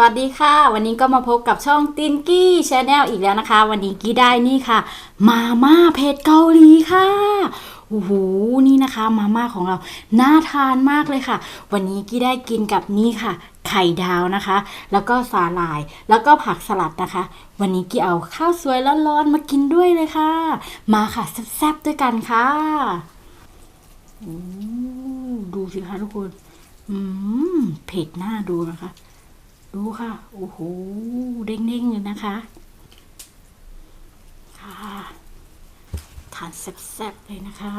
วัสดีค่ะ วันนี้ก็มาพบกับช่องตินกี้ชาแนลอีกแล้วนะคะ วันนี้กี้ได้นี่ค่ะ มาม่าเผ็ดเกาหลีค่ะโอ้โหนี่นะคะมาม่าของเราน่าทานมากเลยค่ะ วันนี้กี้ได้กินกับนี่ค่ะ ไข่ดาวนะคะ แล้วก็สาหร่ายแล้วก็ผักสลัดนะคะ วันนี้กี้เอาข้าวสวยร้อนๆมากินด้วยเลยค่ะ มาค่ะแซ่บๆด้วยกันค่ะโอ้ดูสิคะทุกคนอืมเผ็ดหน้าดูนะคะ ดูค่ะ โอ้โห เด้งๆเลยนะคะ ค่ะ ทานแซ่บๆเลยนะคะ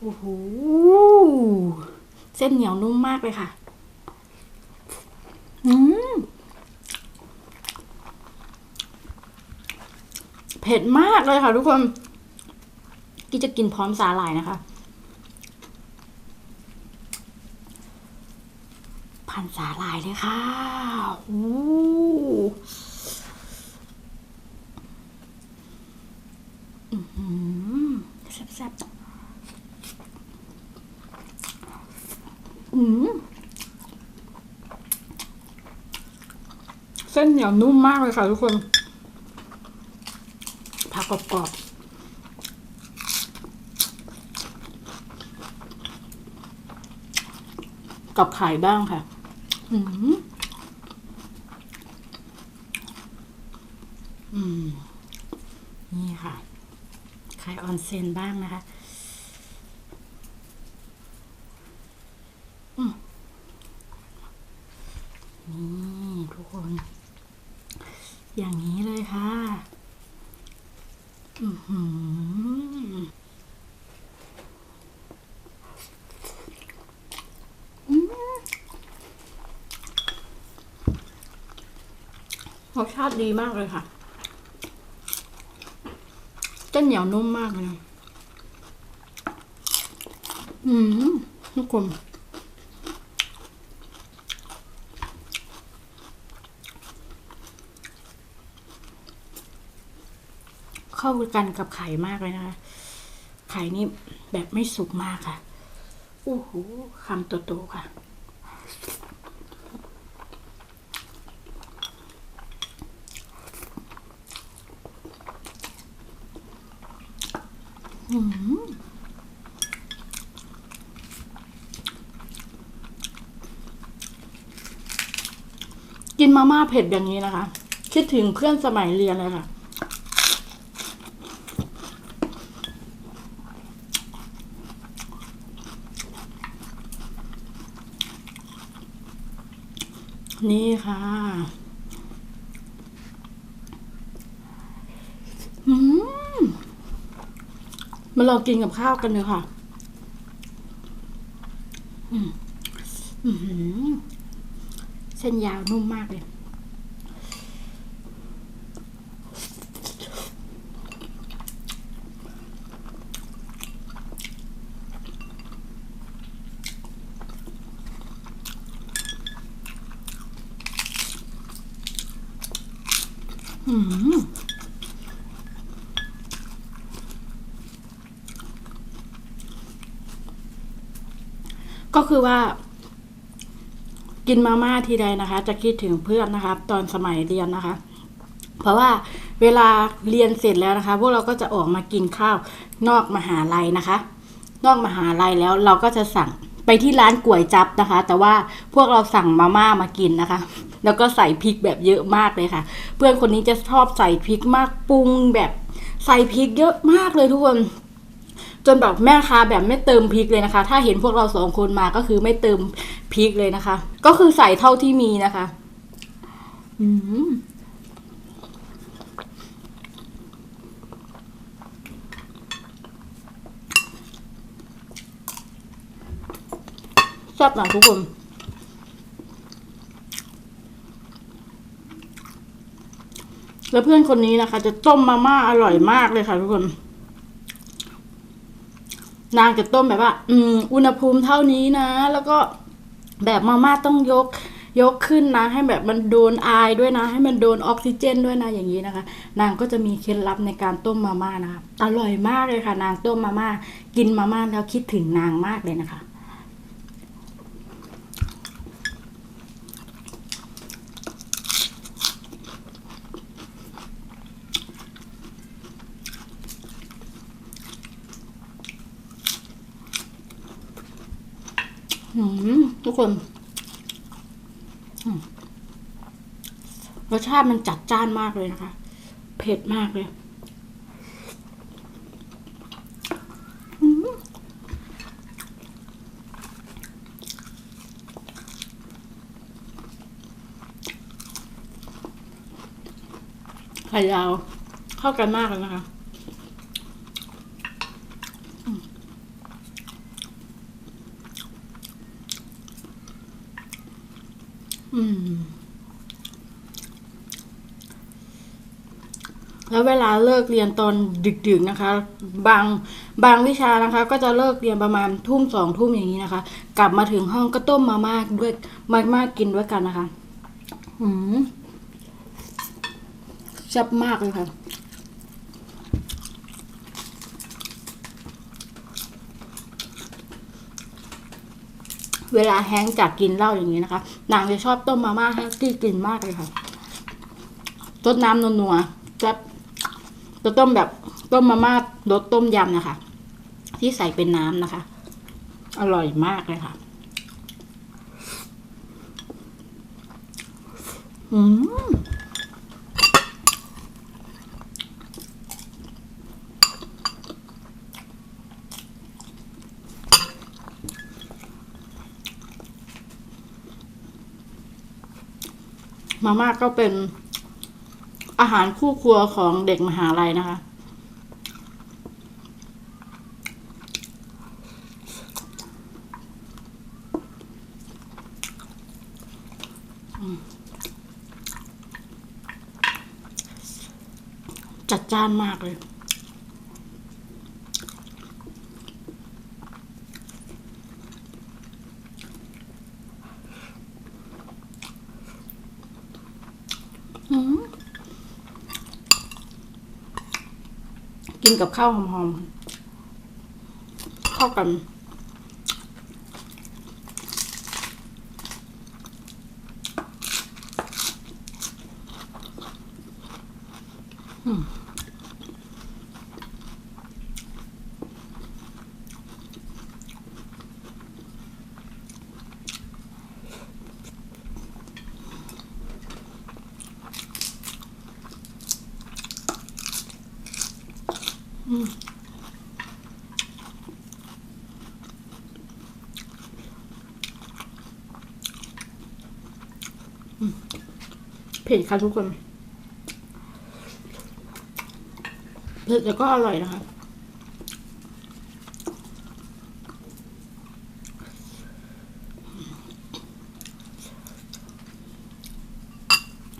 โอ้โห เส้นเหนียวนุ่มมากเลยค่ะ อืม เผ็ดมากเลยค่ะทุกคน กี้จะกินพร้อมสาหร่ายนะคะ พันสาหร่ายเลยค่ะโอ้อื้อหือแซ่บๆอืมเส้นเหนียวนุ่มมากเลยค่ะทุกคน ผักกรอบๆกับไข่บ้างค่ะ อืมอืม นี่ค่ะไข่ออนเซนบ้างนะคะ อืม นี่ ทุกคน อย่างนี้เลยค่ะ อือหือ รสชาติดีมากเลยค่ะเส้นเหนียวนุ่มมากเลยอืมทุกคนเข้ากันกับไข่มากเลยนะคะ ไข่นี่แบบไม่สุกมากค่ะ โอ้โหคำโตๆค่ะ กินมาม่าเผ็ดอย่างนี้นะคะ คิดถึงเพื่อนสมัยเรียนเลยค่ะ นี่ค่ะ อืม มาลองกินกับข้าวกันเลยค่ะ เส้นยาวนุ่มมากเลย อืม ก็คือว่า กินมาม่าทีใดนะคะ จะคิดถึงเพื่อนนะคะ ตอนสมัยเรียนนะคะ เพราะว่าเวลาเรียนเสร็จแล้วนะคะ พวกเราก็จะออกมากินข้าวนอกมหาลัยนะคะ นอกมหาลัยแล้วเราก็จะสั่งไปที่ร้านก๋วยจับนะคะ แต่ว่าพวกเราสั่งมาม่ามากินนะคะ แล้วก็ใส่พริกแบบเยอะมากเลยค่ะ เพื่อนคนนี้จะชอบใส่พริกมากปรุงแบบใส่พริกเยอะมากเลยทุกคน จนแบบแม่ค้าแบบไม่เติมพริกเลยนะคะ ถ้าเห็นพวกเราสองคนมาก็คือไม่เติมพริกเลยนะคะ ก็คือใส่เท่าที่มีนะคะ อืมแซ่บนะทุกคนแล้วเพื่อนคนนี้นะคะ จะต้มมาม่าอร่อยมากเลยค่ะทุกคน นางจะต้มแบบว่า อืม อุณหภูมิเท่านี้นะ แล้วก็แบบมาม่าต้องยกยกขึ้นนะ ให้แบบมันโดนอายด้วยนะ ให้มันโดนออกซิเจนด้วยนะอย่างนี้นะคะ นางก็จะมีเคล็ดลับในการต้มมาม่านะคะอร่อยมากเลยค่ะ นางต้มมาม่ากินมาม่าแล้วคิดถึงนางมากเลยนะคะ ทุกคนรสชาติมันจัดจ้านมากเลยนะคะ เผ็ดมากเลยอืมไข่ยาวเข้ากันมากเลยนะคะ แล้วเวลาเลิกเรียนตอนดึกๆนะคะ บางบางวิชานะคะ ก็จะเลิกเรียนประมาณทุ่มสองทุ่มอย่างนี้นะคะ กลับมาถึงห้องก็ต้มมาม่าด้วยมาม่ากินด้วยกันนะคะ อืมชับมากเลยค่ะ เวลาแห้งจากกินเหล้าอย่างนี้นะคะนางจะชอบต้มมาม่าให้ที่กินมากเลยค่ะต้นน้ำนัวๆจะจะต้มแบบต้มมาม่ารสต้มยำนะคะ ที่ใส่เป็นน้ำนะคะ อร่อยมากเลยค่ะ อืม มาม่าก็เป็นอาหารคู่ครัวของเด็กมหาลัยนะคะ จัดจ้านมากเลย อืม กินกับข้าวหอมๆเข้ากัน อืม เผ็ดค่ะทุกคน เผ็ดแต่ก็อร่อยนะคะ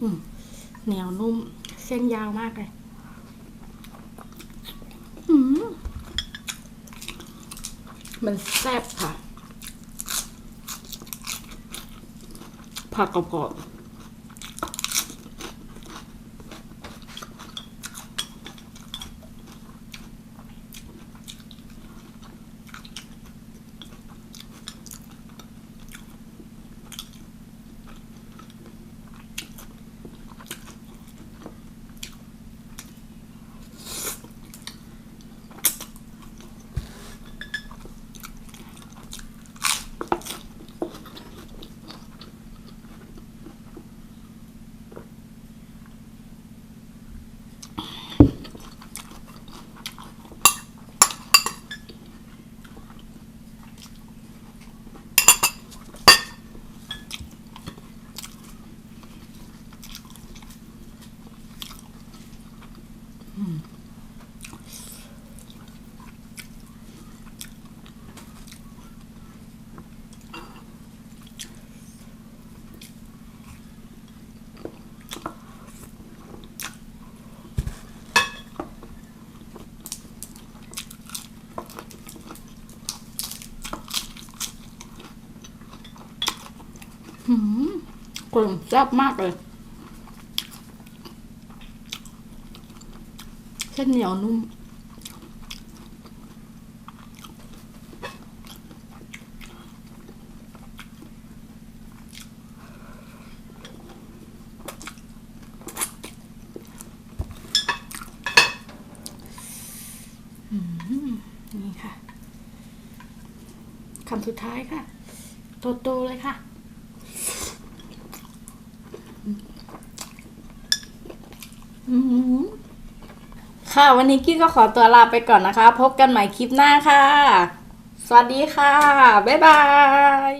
อืมเหนียวนุ่ม เส้นยาวมากเลย อืม มันแซ่บค่ะ ผักกรอบๆ อืม กลิ่นแซ่บมากเลย เส้นเหนียวนุ่มอืมนี่ค่ะคำสุดท้ายค่ะ โต ๆ เลยค่ะ อืม ค่ะ วันนี้กี้ก็ขอตัวลาไปก่อนนะคะ พบกันใหม่คลิปหน้าค่ะ สวัสดีค่ะ บ๊ายบาย